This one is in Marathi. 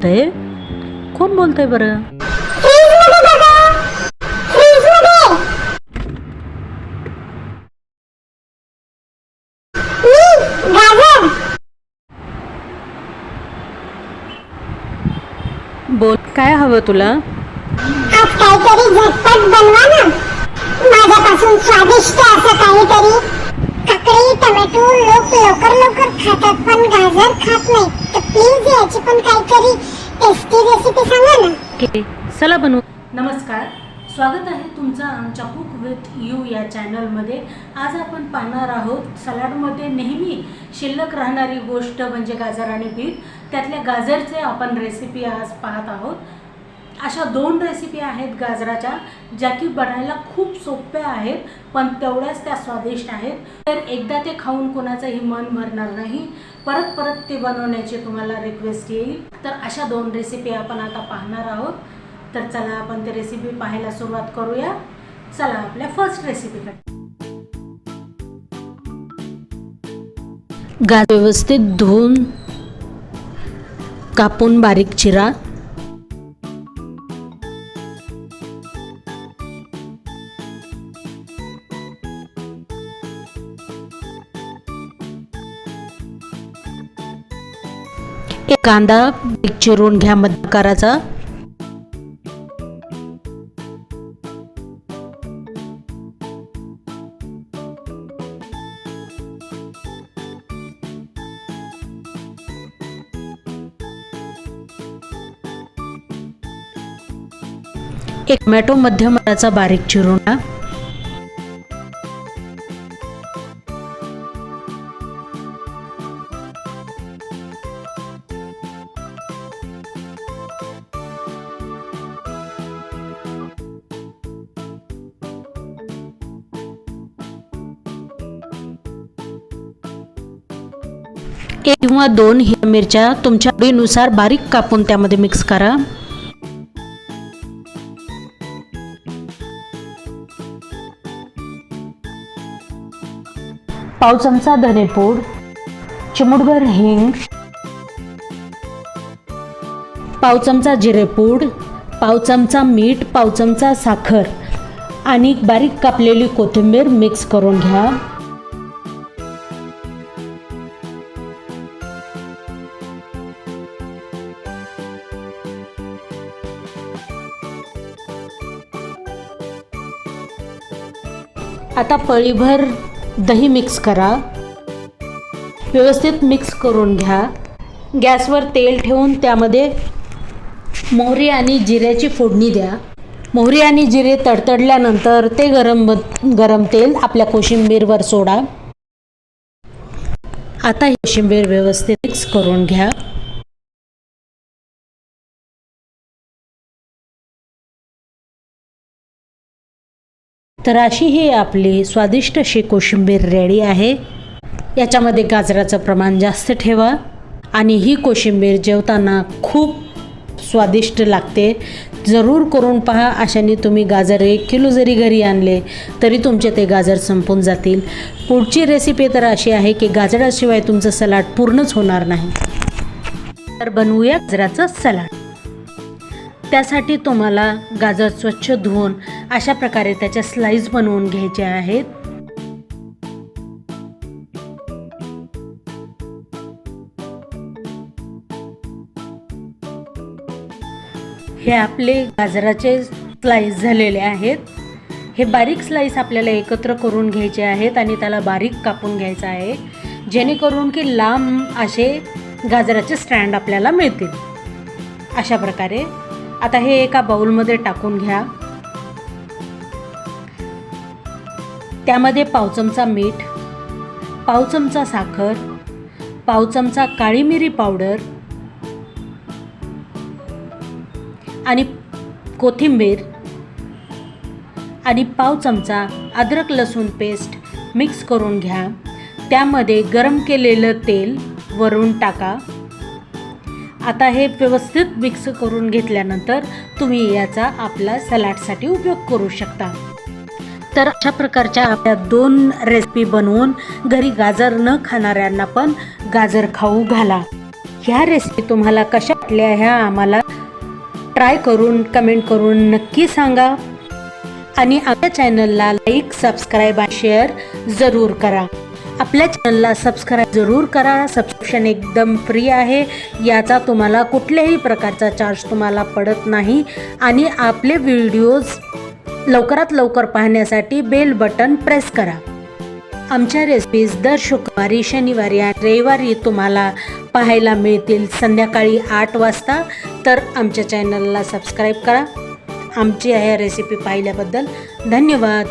बोलतंय कोण बोलतंय बरं? बोल काय हवं तुला? बनवा ना. माझ्यापासून स्वादिष्ट असं काहीतरी. काकडी टोमॅटो लोक लवकर लवकर खातात पण गाजर खात नाही. तर प्लीज याची पण काहीतरी टेस्टी रेसिपी सांगा ना. ओके चला बनवू. नमस्कार. स्वागत आहे तुमचं आमच्या कुक विथ यू या चॅनलमध्ये आज आपण पाहणार आहोत सलाडमध्ये नेहमी शिल्लक राहणारी गोष्ट म्हणजे गाजर आणि बीट. त्यातल्या गाजरचे आपण रेसिपी आज पाहत आहोत. अशा दोन रेसिपी आहेत गाजराच्या ज्या की बनायला खूप सोप्या आहेत पण तेवढ्याच त्या स्वादिष्ट आहेत. तर एकदा ते खाऊन कोणाचंही मन भरणार नाही. परत परत ते बनवण्याची तुम्हाला रिक्वेस्ट येईल. तर अशा दोन रेसिपी आपण आता पाहणार आहोत. तर चला आपण ते रेसिपी पाहायला सुरुवात करूया. चला आपल्या फर्स्ट रेसिपीकडे गा व्यवस्थित धुवून कापून बारीक चिरा. कांदा चिरून घ्या मध्यकाराचा. एक टोमॅटो मध्यम बारीक चिरून एक किंवा दोन हिरव्या मिरच्या तुमच्या आवडीनुसार बारीक कापून त्यामध्ये मिक्स करा. पाव चमचा धनेपूड चिमुटभर हिंग पाव चमचा जिरेपूड पाव चमचा मीठ पाव चमचा साखर आणि बारीक कापलेली कोथिंबीर मिक्स करून घ्या. आता पळीभर दही मिक्स करा. व्यवस्थित मिक्स करून घ्या. गॅसवर तेल ठेवून त्यामध्ये मोहरी आणि जिऱ्याची फोडणी द्या. मोहरी आणि जिरे तडतडल्यानंतर ते गरम गरम तेल आपल्या कोशिंबीरवर सोडा. आता ही कोशिंबीर व्यवस्थित मिक्स करून घ्या. तर अशी ही आपली स्वादिष्ट अशी कोशिंबीर रेडी आहे. याच्यामध्ये गाजराचं प्रमाण जास्त ठेवा आणि ही कोशिंबीर जेवताना खूप स्वादिष्ट लागते. जरूर करून पहा अशाने तुम्ही गाजर एक किलो जरी घरी आणले तरी तुमचे ते गाजर संपून जातील. पुढची रेसिपी तर अशी आहे की गाजराशिवाय तुमचं सलाड पूर्णच होणार नाही. तर बनवूया गाजराचं सलाड. त्यासाठी तुम्हाला गाजर स्वच्छ धुवून अशा प्रकारे त्याच्या स्लाईज बनवून घ्यायच्या आहेत. हे आपले गाजराचे स्लाईस झालेले आहेत. हे बारीक स्लाईस आपल्याला एकत्र करून घ्यायचे आहेत आणि त्याला बारीक कापून घ्यायचं आहे. जेणेकरून की लांब असे गाजराचे स्टँड आपल्याला मिळतील. अशा प्रकारे आता हे एका बाऊलमध्ये टाकून घ्या. त्यामध्ये पाव चमचा मीठ पाव चमचा साखर पाव चमचा काळी मिरी पावडर आणि कोथिंबीर आणि पाव चमचा अद्रक लसूण पेस्ट मिक्स करून घ्या. त्यामध्ये गरम केलेलं तेल वरून टाका. आता हे व्यवस्थित मिक्स करून घेतल्यानंतर तुम्ही याचा आपला सलाडसाठी उपयोग करू शकता. तर अशा प्रकारच्या आपल्या दोन रेसिपी बनवून घरी गाजर न खाणाऱ्यांना पण गाजर खाऊ घाला. ह्या रेसिपी तुम्हाला कशा वाटल्या ह्या आम्हाला ट्राय करून कमेंट करून नक्की सांगा. आणि आपल्या चॅनलला लाईक सबस्क्राईब आणि शेअर जरूर करा. आपल्या चॅनलला सबस्क्राईब जरूर करा. सबस्क्रिप्शन एकदम फ्री आहे. याचा तुम्हाला कुठल्याही प्रकारचा चार्ज तुम्हाला पडत नाही. आणि आपले व्हिडिओज लवकरात लवकर पाहण्यासाठी बेल बटन प्रेस करा. आमच्या रेसिपीज दर शुक्रवारी शनिवारी आणि रविवारी तुम्हाला पाहायला मिळतील. संध्याकाळी आठ वाजता. तर आमच्या चॅनलला सबस्क्राईब करा. आमची ह्या रेसिपी पाहिल्याबद्दल धन्यवाद.